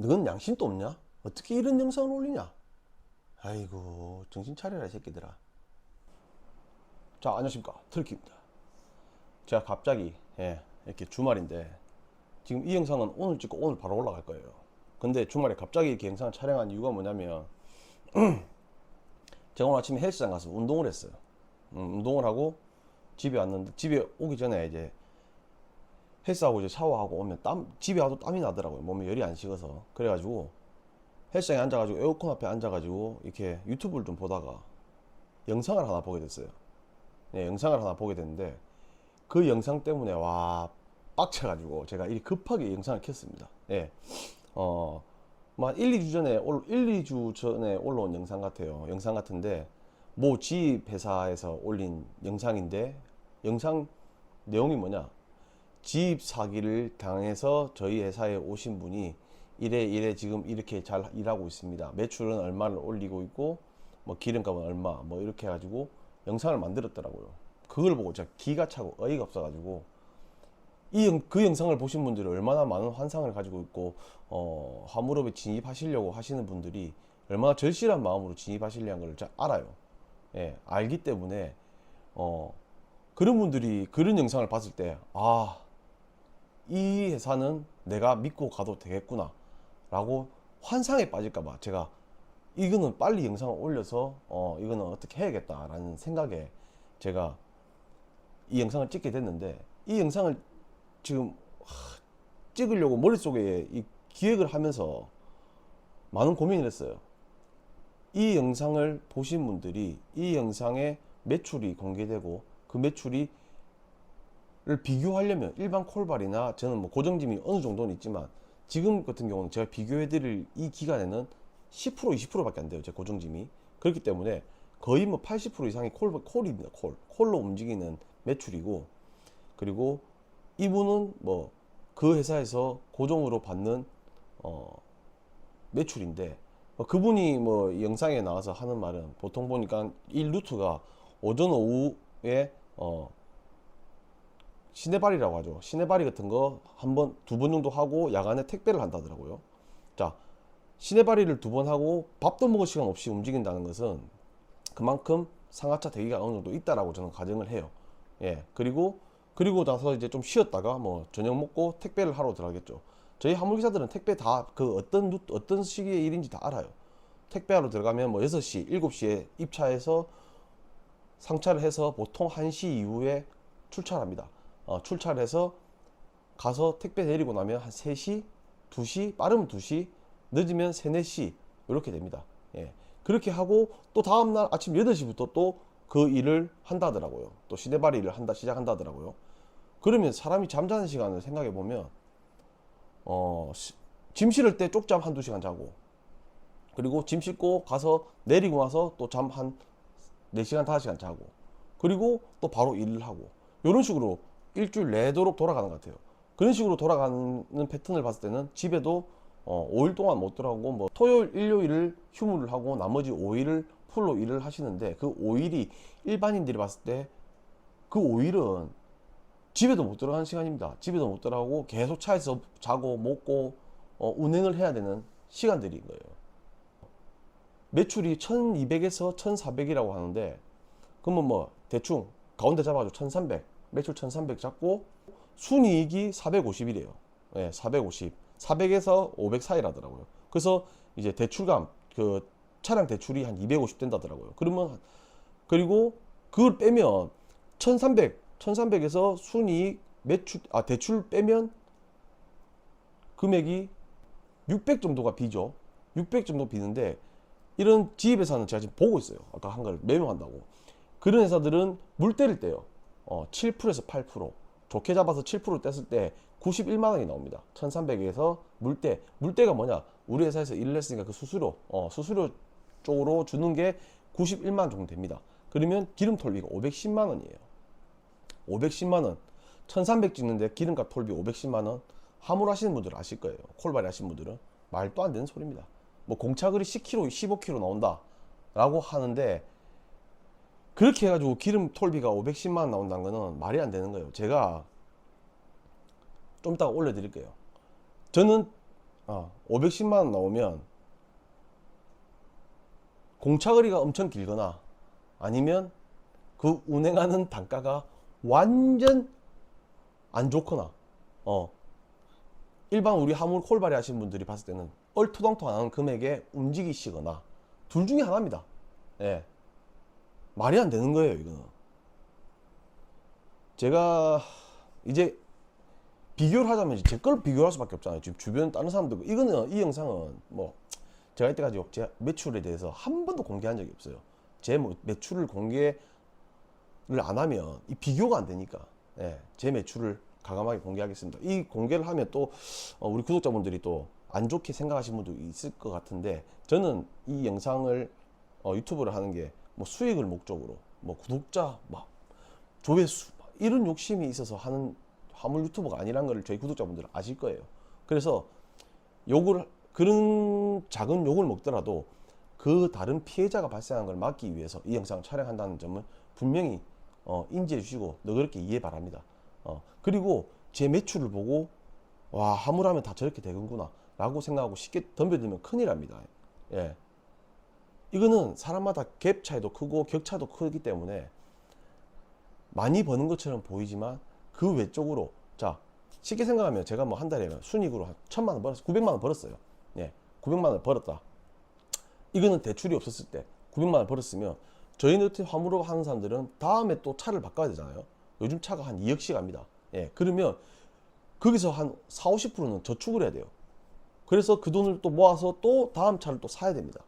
너는 양심도 없냐? 어떻게 이런 영상을 올리냐? 아이고 정신 차려라 이 새끼들아. 자 안녕하십니까 트럭입니다. 제가 갑자기 예, 이렇게 주말인데 지금 이 영상은 오늘 찍고 오늘 바로 올라갈 거예요. 근데 주말에 갑자기 이렇게 영상을 촬영한 이유가 뭐냐면 제가 오늘 아침에 헬스장 가서 운동을 했어요. 음, 운동을 하고 집에 왔는데 집에 오기 전에 이제 헬스하고 이제 샤워하고 오면 땀 집에 와도 땀이 나더라고요. 몸에 열이 안 식어서 그래가지고 헬스장에 앉아가지고 에어컨 앞에 앉아가지고 이렇게 유튜브를 좀 보다가 영상을 하나 보게 됐어요. 네, 영상을 하나 보게 됐는데 그 영상 때문에 와 빡쳐가지고 제가 이 급하게 영상을 켰습니다. 예, 어, 뭐 1, 2주 전에 올 1, 2주 전에 올라온 영상 같아요. 영상 같은데 모 지입 회사에서 올린 영상인데 영상 내용이 뭐냐? 지입 사기를 당해서 저희 회사에 오신 분이 이래 이래 지금 이렇게 잘 일하고 있습니다. 매출은 얼마를 올리고 있고 뭐 기름값은 얼마 뭐 이렇게 해가지고 영상을 만들었더라고요. 그걸 보고 제가 기가 차고 어이가 없어가지고 이 그 영상을 보신 분들이 얼마나 많은 환상을 가지고 있고 어, 화물업에 진입하시려고 하시는 분들이 얼마나 절실한 마음으로 진입하시려는 걸 제가 알아요. 예, 알기 때문에 어, 그런 분들이 그런 영상을 봤을 때 아, 이 회사는 내가 믿고 가도 되겠구나 라고 환상에 빠질까봐 제가 이거는 빨리 영상을 올려서 어, 이거는 어떻게 해야겠다 라는 생각에 제가 이 영상을 찍게 됐는데 이 영상을 지금 하, 찍으려고 머릿속에 이 기획을 하면서 많은 고민을 했어요. 이 영상을 보신 분들이 이 영상에 매출이 공개되고 그 매출이 를 비교하려면 일반 콜발이나 저는 뭐 고정짐이 어느 정도는 있지만 지금 같은 경우는 제가 비교해 드릴 이 기간에는 10% 20%밖에 안 돼요. 제 고정짐이. 그렇기 때문에 거의 뭐 80% 이상이 콜, 콜입니다. 콜. 콜로 움직이는 매출이고 그리고 이분은 뭐 그 회사에서 고정으로 받는 어 매출인데 어, 그분이 뭐 영상에 나와서 하는 말은 보통 보니까 이 루트가 오전 오후에 어 시내발이라고 하죠. 시내발이 같은 거 한 번, 두 번 정도 하고 야간에 택배를 한다더라고요. 자, 시내발이를 두 번 하고 밥도 먹을 시간 없이 움직인다는 것은 그만큼 상하차 대기가 어느 정도 있다라고 저는 가정을 해요. 예. 그리고, 그리고 나서 이제 좀 쉬었다가 뭐 저녁 먹고 택배를 하러 들어가겠죠. 저희 화물기사들은 택배 다 그 어떤, 루- 어떤 시기의 일인지 다 알아요. 택배하러 들어가면 뭐 6시, 7시에 입차해서 상차를 해서 보통 1시 이후에 출차합니다. 어, 출차해서 가서 택배 내리고 나면 한 3시, 2시, 빠르면 2시, 늦으면 3, 4시 이렇게 됩니다. 예. 그렇게 하고 또 다음날 아침 8시부터 또 그 일을 한다더라고요. 또 시내발이 일을 한다 시작한다더라고요. 그러면 사람이 잠자는 시간을 생각해 보면 어, 시- 짐 실을 때 쪽잠 한두 시간 자고 그리고 짐 싣고 가서 내리고 와서 또 잠 한 4시간, 5시간 자고 그리고 또 바로 일을 하고 이런 식으로 일주일 내도록 돌아가는 것 같아요. 그런 식으로 돌아가는 패턴을 봤을 때는 집에도 어, 5일 동안 못 들어가고 뭐 토요일, 일요일을 휴무를 하고 나머지 5일을 풀로 일을 하시는데 그 5일이 일반인들이 봤을 때 그 5일은 집에도 못 들어가는 시간입니다. 집에도 못 들어가고 계속 차에서 자고 먹고 어, 운행을 해야 되는 시간들인 거예요. 매출이 1200에서 1400이라고 하는데 그러면 뭐 대충 가운데 잡아줘 1300 매출 1300 잡고 순이익이 450이래요 예, 450 400에서 500 사이라더라고요 그래서 이제 대출감 그 차량 대출이 한 250 된다더라고요 그러면 그리고 그걸 빼면 1300 1300에서 순이익 매출 아 대출 빼면 금액이 600 정도가 비죠 600 정도 비는데 이런 지입회사는 제가 지금 보고 있어요. 아까 한 걸 매매한다고. 그런 회사들은 물때를 떼요. 어, 7%에서 8%. 좋게 잡아서 7% 뗐을 때 91만 원이 나옵니다. 1300에서 물때. 물때가 뭐냐? 우리 회사에서 일을 했으니까 그 수수료, 어, 수수료 쪽으로 주는 게 91만 원 정도 됩니다. 그러면 기름 톨비가 510만 원이에요. 510만 원. 1300 찍는데 기름값 톨비 510만 원. 화물 하시는 분들은 아실 거예요. 콜바리 하시는 분들은 말도 안 되는 소리입니다. 뭐 공차글이 10kg, 15kg 나온다. 라고 하는데 그렇게 해가지고 기름 톨비가 510만 원 나온다는 거는 말이 안 되는 거예요. 제가 좀 이따가 올려드릴게요. 저는 어, 510만 원 나오면 공차거리가 엄청 길거나 아니면 그 운행하는 단가가 완전 안 좋거나 어 일반 우리 화물 콜발이 하신 분들이 봤을 때는 얼토당토하는 금액에 움직이시거나 둘 중에 하나입니다. 예. 말이 안 되는 거예요, 이거는. 제가 이제 비교를 하자면 제 걸 비교할 수밖에 없잖아요. 지금 주변 다른 사람들 이거는 이 영상은 뭐 제가 이때까지 제 매출에 대해서 한 번도 공개한 적이 없어요. 제뭐 매출을 공개를 안 하면 이 비교가 안 되니까 예, 제 매출을 가감하게 공개하겠습니다. 이 공개를 하면 또 어, 우리 구독자분들이 또 안 좋게 생각하시는 분도 있을 것 같은데 저는 이 영상을 어, 유튜브를 하는 게 뭐 수익을 목적으로 뭐 구독자 막 조회수 막 이런 욕심이 있어서 하는 화물 유튜버가 아니란 걸 저희 구독자분들은 아실 거예요. 그래서 욕을 그런 작은 욕을 먹더라도 그 다른 피해자가 발생한 걸 막기 위해서 이 영상을 촬영한다는 점을 분명히 어, 인지해 주시고 너그럽게 이해 바랍니다. 어, 그리고 제 매출을 보고 와 화물하면 다 저렇게 되는구나 라고 생각하고 쉽게 덤벼들면 큰일 납니다. 예. 이거는 사람마다 갭 차이도 크고 격차도 크기 때문에 많이 버는 것처럼 보이지만 그 외적으로 자 쉽게 생각하면 제가 뭐 한 달에 순익으로 한 천만 원 벌었어요. 900만 원 벌었어요. 예. 900만 원 벌었다. 이거는 대출이 없었을 때 900만 원 벌었으면 저희 너트 화물업 하는 사람들은 다음에 또 차를 바꿔야 되잖아요. 요즘 차가 한 2억씩 갑니다. 예. 그러면 거기서 한 4, 50%는 저축을 해야 돼요. 그래서 그 돈을 또 모아서 또 다음 차를 또 사야 됩니다.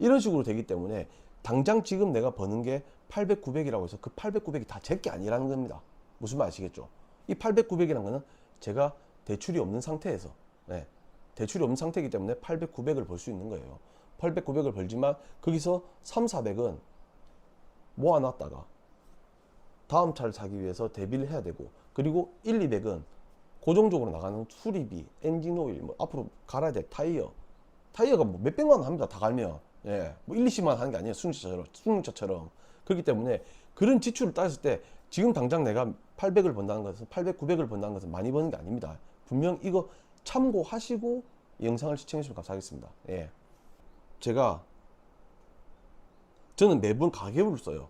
예. 이런 식으로 되기 때문에 당장 지금 내가 버는 게 800, 900이라고 해서 그 800, 900이 다 제 게 아니라는 겁니다. 무슨 말 아시겠죠? 이 800, 900이라는 거는 제가 대출이 없는 상태에서 예. 대출이 없는 상태이기 때문에 800, 900을 벌 수 있는 거예요. 800, 900을 벌지만 거기서 3, 400은 모아놨다가 다음 차를 사기 위해서 대비를 해야 되고 그리고 1, 200은 고정적으로 나가는 수리비, 엔진 오일, 뭐 앞으로 갈아야 될 타이어 타이어가 뭐 몇백만 원 합니다. 다 갈면 예, 뭐 1, 20만 원 하는 게 아니에요. 승용차처럼 승용차처럼 그렇기 때문에 그런 지출을 따졌을 때 지금 당장 내가 800을 번다는 것은 800, 900을 번다는 것은 많이 버는 게 아닙니다. 분명 이거 참고하시고 이 영상을 시청해 주시면 감사하겠습니다. 예. 제가 저는 매번 가계부를 써요.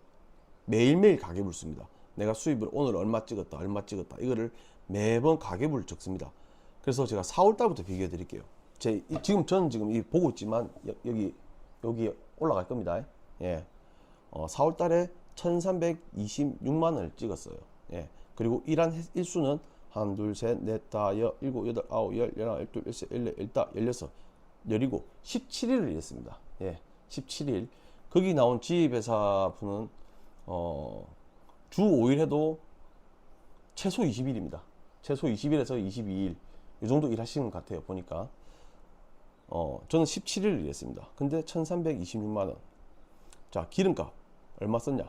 매일매일 가계부를 씁니다. 내가 수입을 오늘 얼마 찍었다, 얼마 찍었다. 이거를 매번 가계부를 적습니다. 그래서 제가 4월 달부터 비교해 드릴게요. 제 이- 지금 저는 지금 이 보고 있지만 여, 기 여기 올라갈 겁니다. 예. 어, 4월 달에 1326만 원을 찍었어요. 예. 그리고 횟- 일수는 한, 둘, 셋, 넷, 다, 여, 일곱, 여덟, 아홉, 열, 열하나, 열둘, 열세, 열네, 열다, 열여섯, 열이고, 17일을 일했습니다. 예. 17일. 거기 나온 지입회사 분은, 어, 주 5일 해도 최소 20일입니다. 최소 20일에서 22일. 이 정도 일하시는 것 같아요. 보니까. 어, 저는 17일을 일했습니다. 근데 1326만원. 자, 기름값. 얼마 썼냐?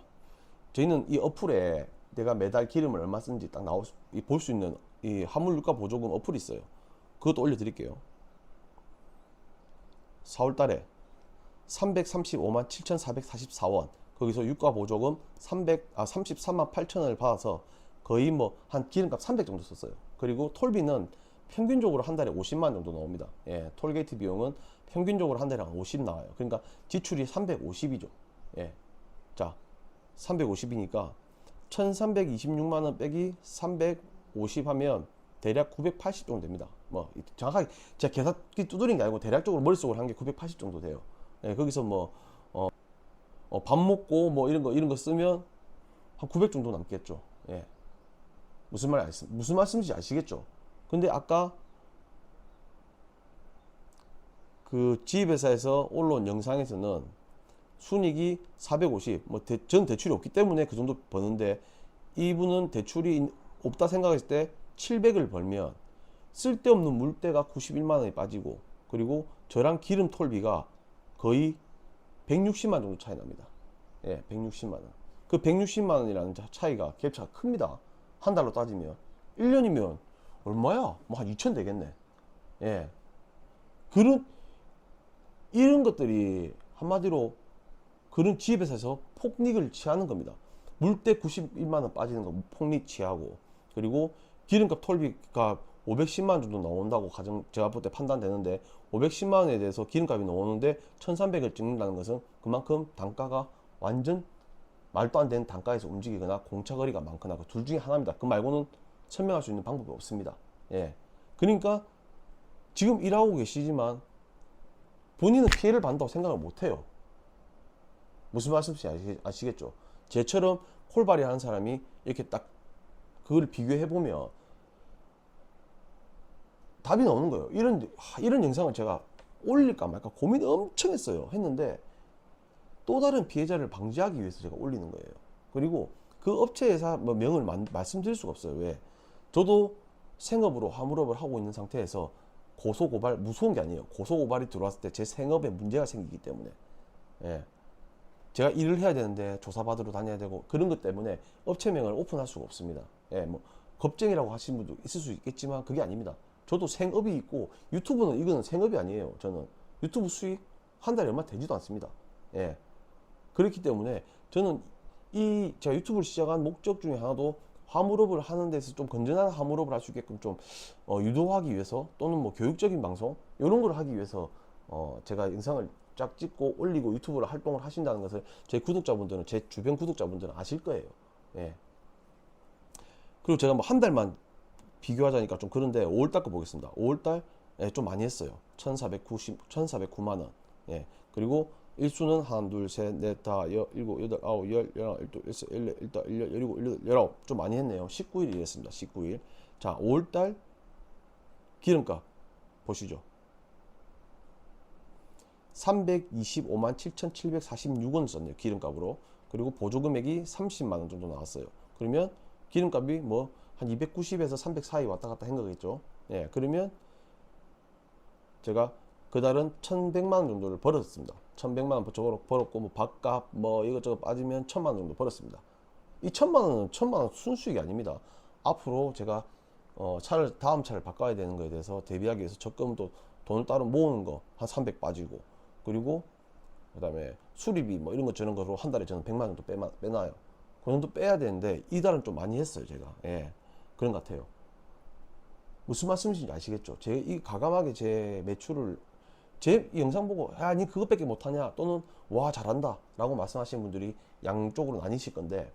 저희는 이 어플에 내가 매달 기름을 얼마 쓰는지 딱 나올 수, 볼수 있는 이 화물유가 보조금 어플이 있어요. 그것도 올려드릴게요. 4월 달에 335만 7,444원. 거기서 유가 보조금 300, 아, 33만 8천원을 받아서 거의 뭐 한 기름값 300 정도 썼어요. 그리고 톨비는 평균적으로 한 달에 50만 정도 나옵니다. 예, 톨게이트 비용은 평균적으로 한 달에 한 50 나와요. 그러니까 지출이 350이죠. 예. 자, 350이니까 1326만 원 빼기 350 하면 대략 980 정도 됩니다. 뭐 정확하게 제가 계산기 두드린 게 아니고 대략적으로 머릿속으로 한 게 980 정도 돼요. 예, 거기서 뭐 어, 어, 밥 먹고 뭐 이런 거 이런 거 쓰면 한 900 정도 남겠죠. 예. 무슨 말 무슨 말씀인지 아시겠죠? 근데 아까 그 지입회사에서 올라온 영상에서는 순익이 450, 뭐전 대출이 없기 때문에 그 정도 버는데 이분은 대출이 없다 생각했을 때 700을 벌면 쓸데없는 물때가 91만 원이 빠지고 그리고 저랑 기름 톨비가 거의 160만 정도 차이 납니다. 예, 160만 원. 그 160만 원이라는 차- 차이가 갭차가 큽니다. 한 달로 따지면 1년이면 얼마야? 뭐 한 2천 되겠네. 예. 그런 이런 것들이 한마디로 그런 지입회사에서 폭리를 취하는 겁니다. 물때 91만 원 빠지는 거 폭리 취하고 그리고 기름값 톨비가 510만 원 정도 나온다고 가정 제가 볼 때 판단되는데 510만 원에 대해서 기름값이 나오는데 1,300을 찍는다는 것은 그만큼 단가가 완전 말도 안 되는 단가에서 움직이거나 공차 거리가 많거나 그 둘 중에 하나입니다. 그 말고는 설명할 수 있는 방법이 없습니다. 예. 그러니까 지금 일하고 계시지만 본인은 피해를 받는다고 생각을 못 해요. 무슨 말씀인지 아시, 아시겠죠? 제처럼 콜발이 하는 사람이 이렇게 딱 그걸 비교해 보면 답이 나오는 거예요. 이런 하, 이런 영상을 제가 올릴까 말까 고민 엄청 했어요. 했는데 또 다른 피해자를 방지하기 위해서 제가 올리는 거예요. 그리고 그 업체 회사 뭐 명을 만- 말씀드릴 수가 없어요. 왜? 저도 생업으로 화물업을 하고 있는 상태에서 고소 고발 무서운 게 아니에요. 고소 고발이 들어왔을 때 제 생업에 문제가 생기기 때문에 예. 제가 일을 해야 되는데 조사받으러 다녀야 되고 그런 것 때문에 업체명을 오픈할 수가 없습니다. 예, 뭐 겁쟁이라고 하시는 분도 있을 수 있겠지만 그게 아닙니다. 저도 생업이 있고 유튜브는 이거는 생업이 아니에요. 저는 유튜브 수익 한 달에 얼마 되지도 않습니다. 예. 그렇기 때문에 저는 이 제가 유튜브를 시작한 목적 중에 하나도 화물업을 하는 데서 좀 건전한 화물업을 할 수 있게끔 좀 어, 유도하기 위해서 또는 뭐 교육적인 방송 이런 걸 하기 위해서 어, 제가 영상을 쫙 찍고 올리고 유튜브로 활동을 하신다는 것을 제 구독자분들은 제 주변 구독자분들은 아실 거예요. 예. 그리고 제가 뭐 한 달만 비교하자니까 좀 그런데 5월달 거 보겠습니다. 5월달 예, 좀 많이 했어요. 1,490, 1,409만 원. 예. 그리고 일수는 한, 둘, 셋, 넷, 다, 여, 일곱, 여덟, 아홉, 열, 열하나, 열둘, 열셋, 열넷, 열다, 열여, 열일곱, 열여덟, 열아홉. 좀 많이 했네요. 19일 일했습니다. 19일. 자, 5월달 기름값 보시죠. 325만 7,746원 썼네요. 기름값으로. 그리고 보조 금액이 30만 원 정도 나왔어요. 그러면 기름값이 뭐 한 290에서 300 사이 왔다 갔다 한 거겠죠. 예. 그러면 제가 그 달은 1,100만 원 정도를 벌었습니다. 1,100만 원 저거로 벌었고 뭐 밥값 뭐 이것저것 빠지면 1,000만 원 정도 벌었습니다. 이 1,000만 원은 1,000만 원 순수익이 아닙니다. 앞으로 제가 어, 차를 다음 차를 바꿔야 되는 거에 대해서 대비하기 위해서 적금 또 돈을 따로 모으는 거한300 빠지고 그리고 그다음에 수리비 뭐 이런 거 저런 거로 한 달에 저는 100만 원 정도 빼마, 빼놔요. 그 정도 빼야 되는데 이달은 좀 많이 했어요 제가. 예. 그런 것 같아요. 무슨 말씀이신지 아시겠죠? 제 이 가감하게 제 매출을 제이 영상 보고 야, 니 그것밖에 못하냐? 또는 와 잘한다. 라고 말씀하시는 분들이 양쪽으로 나뉘실 건데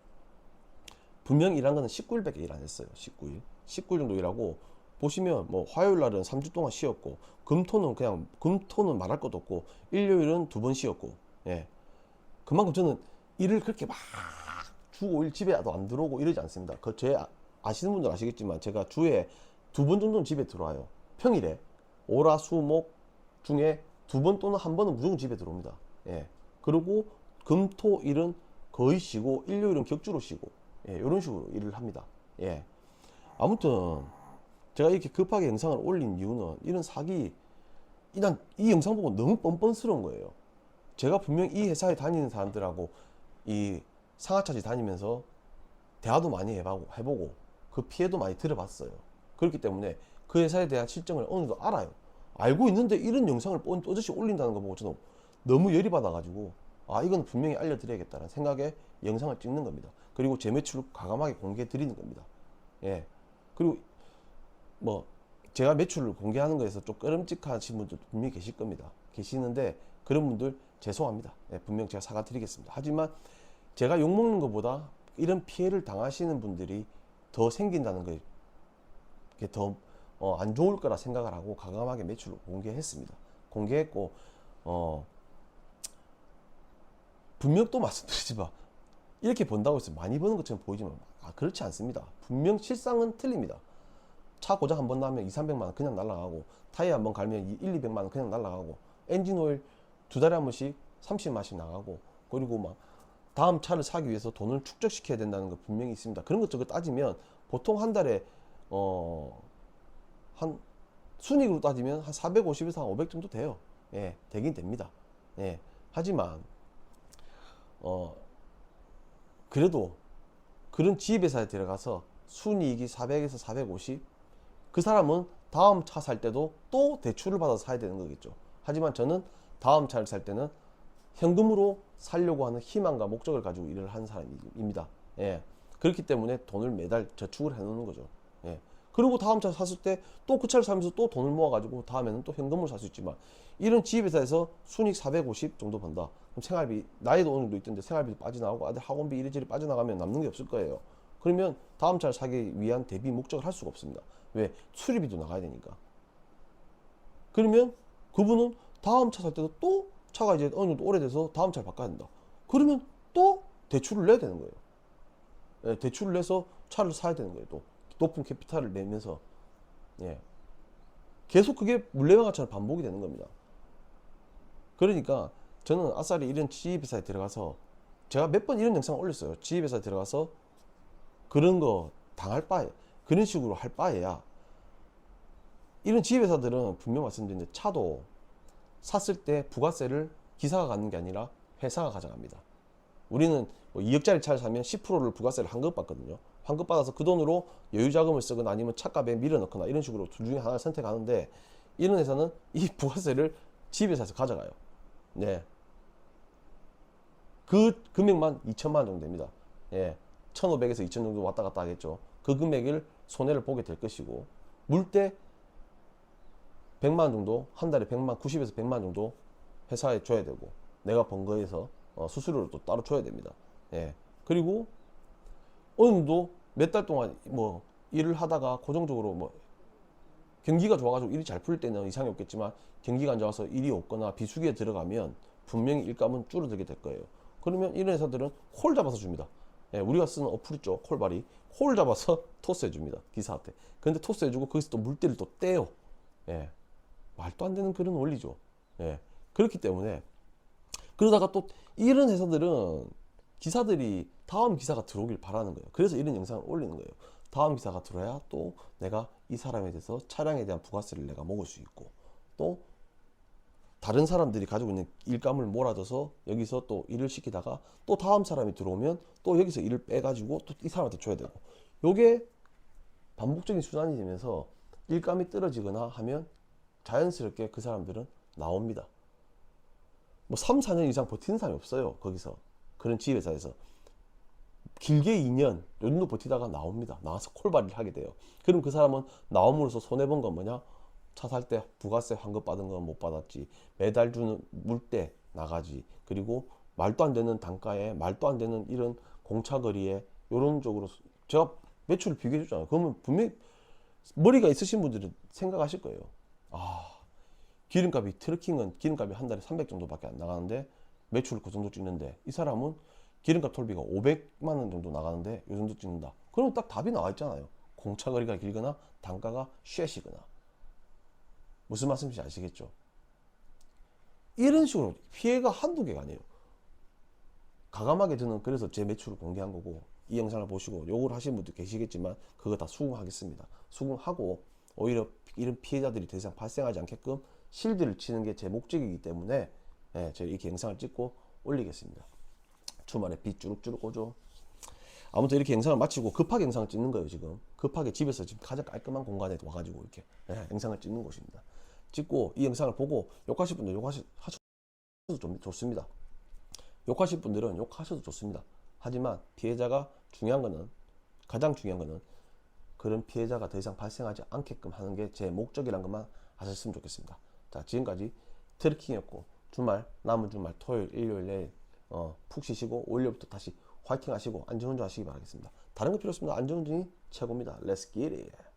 분명히 일한 거는 19일밖에 일 안 했어요 19일. 19일 정도 일하고 보시면 뭐 화요일 날은 3주 동안 쉬었고 금토는 그냥 금토는 말할 것도 없고 일요일은 두 번 쉬었고 예. 그만큼 저는 일을 그렇게 막 주 5일 집에도 안 들어오고 이러지 않습니다. 그제 아시는 분들 아시겠지만 제가 주에 두 번 정도는 집에 들어와요. 평일에. 오라 수목 중에 두 번 또는 한 번은 무조건 집에 들어옵니다. 예. 그리고 금, 토, 일은 거의 쉬고 일요일은 격주로 쉬고 예, 이런 식으로 일을 합니다. 예. 아무튼 제가 이렇게 급하게 영상을 올린 이유는 이런 사기 일단 이 영상 보고 너무 뻔뻔스러운 거예요. 제가 분명 이 회사에 다니는 사람들하고 이 상하차지 다니면서 대화도 많이 해보고, 해보고 그 피해도 많이 들어봤어요. 그렇기 때문에 그 회사에 대한 실정을 어느 정도 알아요. 알고 있는데 이런 영상을 뻔 또다시 올린다는 거 보고 저는 너무 열이 받아가지고 아 이건 분명히 알려드려야겠다는 생각에 영상을 찍는 겁니다. 그리고 제 매출을 과감하게 공개해 드리는 겁니다. 예. 그리고 뭐 제가 매출을 공개하는 거에서 좀 꺼름직하신 분들 분명히 계실 겁니다. 계시는데 그런 분들 죄송합니다. 예, 분명 제가 사과드리겠습니다. 하지만 제가 욕먹는 것보다 이런 피해를 당하시는 분들이 더 생긴다는 게 더 어, 안 좋을 거라 생각을 하고 과감하게 매출을 공개했습니다. 공개했고 어, 분명 또 말씀드리지만 이렇게 본다고 해서 많이 버는 것처럼 보이지만 아, 그렇지 않습니다. 분명 실상은 틀립니다. 차 고장 한 번 나면 2, 300만 원 그냥 날라가고 타이어 한 번 갈면 1, 200만 원 그냥 날라가고 엔진 오일 두 달에 한 번씩 30만씩 나가고 그리고 막 다음 차를 사기 위해서 돈을 축적시켜야 된다는 거 분명히 있습니다. 그런 것 저것 따지면 보통 한 달에 어, 한 순익으로 따지면 한 450에서 한 500 정도 돼요. 예, 되긴 됩니다. 예. 하지만 어 그래도 그런 지입회사에 들어가서 순이익이 400에서 450 그 사람은 다음 차 살 때도 또 대출을 받아서 사야 되는 거겠죠. 하지만 저는 다음 차를 살 때는 현금으로 살려고 하는 희망과 목적을 가지고 일을 하는 사람입니다. 예. 그렇기 때문에 돈을 매달 저축을 해 놓는 거죠. 예. 그리고 다음 차 샀을 때 또 그 차를 사면서 또 돈을 모아가지고 다음에는 또 현금으로 살 수 있지만 이런 지입회사에서 순익 450 정도 번다. 그럼 생활비 나이도 어느 정도 있던데 생활비도 빠져나가고 아들 학원비 이리저리 빠져나가면 남는 게 없을 거예요. 그러면 다음 차를 사기 위한 대비 목적을 할 수가 없습니다. 왜? 수리비도 나가야 되니까. 그러면 그분은 다음 차 살 때도 또 차가 이제 어느 정도 오래돼서 다음 차를 바꿔야 된다. 그러면 또 대출을 내야 되는 거예요. 예, 대출을 내서 차를 사야 되는 거예요. 또 높은 캐피탈을 내면서 예. 계속 그게 물레방아처럼 반복이 되는 겁니다. 그러니까 저는 아싸리 이런 지입회사에 들어가서 제가 몇 번 이런 영상을 올렸어요. 지입회사에 들어가서 그런 거 당할 바에 그런 식으로 할 바에야 이런 지입회사들은 분명 말씀드렸는데 차도 샀을 때 부가세를 기사가 갖는 게 아니라 회사가 가져갑니다. 우리는 뭐 2억짜리 차를 사면 10%를 부가세를 환급 받거든요. 환급 받아서 그 돈으로 여유 자금을 쓰거나 아니면 차값에 밀어넣거나 이런 식으로 둘 중에 하나를 선택하는데 이런 회사는 이 부가세를 지입회사에서 가져가요. 네. 그 금액만 2천만 원 정도 됩니다. 예. 1,500에서 2천 정도 왔다 갔다 하겠죠. 그 금액을 손해를 보게 될 것이고 물때 100만 원 정도 한 달에 100만 90에서 100만 원 정도 회사에 줘야 되고 내가 번 거에서 어, 수수료를 또 따로 줘야 됩니다. 예. 그리고 어느 정도 몇 달 동안 뭐 일을 하다가 고정적으로 뭐 경기가 좋아가지고 일이 잘 풀릴 때는 이상이 없겠지만 경기가 안 좋아서 일이 없거나 비수기에 들어가면 분명히 일감은 줄어들게 될 거예요. 그러면 이런 회사들은 콜 잡아서 줍니다. 예, 우리가 쓰는 어플 있죠. 콜발이. 콜 잡아서 토스해 줍니다. 기사한테. 근데 토스해 주고 거기서 또 물때를 또 떼요. 예. 말도 안 되는 그런 원리죠. 예. 그렇기 때문에 그러다가 또 이런 회사들은 기사들이 다음 기사가 들어오길 바라는 거예요. 그래서 이런 영상을 올리는 거예요. 다음 기사가 들어야 또 내가 이 사람에 대해서 차량에 대한 부가세를 내가 먹을 수 있고 또 다른 사람들이 가지고 있는 일감을 몰아줘서 여기서 또 일을 시키다가 또 다음 사람이 들어오면 또 여기서 일을 빼가지고 또 이 사람한테 줘야 되고 요게 반복적인 순환이 되면서 일감이 떨어지거나 하면 자연스럽게 그 사람들은 나옵니다. 뭐 3, 4년 이상 버티는 사람이 없어요. 거기서. 그런 지회사에서. 길게 2년, 요 정도 버티다가 나옵니다. 나와서 콜발을 하게 돼요. 그럼 그 사람은 나옴으로써 손해 본 건 뭐냐? 차 살 때 부가세 환급 받은 건 못 받았지. 매달 주는 물때 나가지. 그리고 말도 안 되는 단가에 말도 안 되는 이런 공차거리에 이런 쪽으로 제가 매출을 비교해 줬잖아요. 그러면 분명히 머리가 있으신 분들은 생각하실 거예요. 아, 기름값이 트러킹은 기름값이 한 달에 300 정도밖에 안 나가는데 매출을 그 정도 찍는데 이 사람은 기름값 톨비가 500만 원 정도 나가는데 이 정도 찍는다. 그러면 딱 답이 나와 있잖아요. 공차거리가 길거나 단가가 쉐시거나 무슨 말씀인지 아시겠죠? 이런 식으로 피해가 한두 개가 아니에요. 가감하게 저는 그래서 제 매출을 공개한 거고 이 영상을 보시고 요걸 하시는 분도 계시겠지만 그거 다 수긍하겠습니다. 수긍하고 오히려 이런 피해자들이 더 이상 발생하지 않게끔 실드를 치는 게 제 목적이기 때문에 예, 제가 이렇게 영상을 찍고 올리겠습니다. 주말에 비 쭈룩쭈룩 오죠. 아무튼 이렇게 영상을 마치고 급하게 영상을 찍는 거예요 지금. 급하게 집에서 지금 가장 깔끔한 공간에 와가지고 이렇게 예, 영상을 찍는 곳입니다. 찍고 이 영상을 보고 욕하실 분들 욕하셔도 좀 좋습니다. 욕하실 분들은 욕하셔도 좋습니다. 하지만 피해자가 중요한 거는 가장 중요한 거는 그런 피해자가 더 이상 발생하지 않게끔 하는 게 제 목적이란 것만 아셨으면 좋겠습니다. 자 지금까지 트래킹이었고 주말 남은 주말 토요일 일요일 내일 어, 푹 쉬시고 월요일부터 다시 화이팅 하시고 안전운전 하시기 바라겠습니다. 다른 거 필요 없습니다. 안전운전이 최고입니다. Let's get it.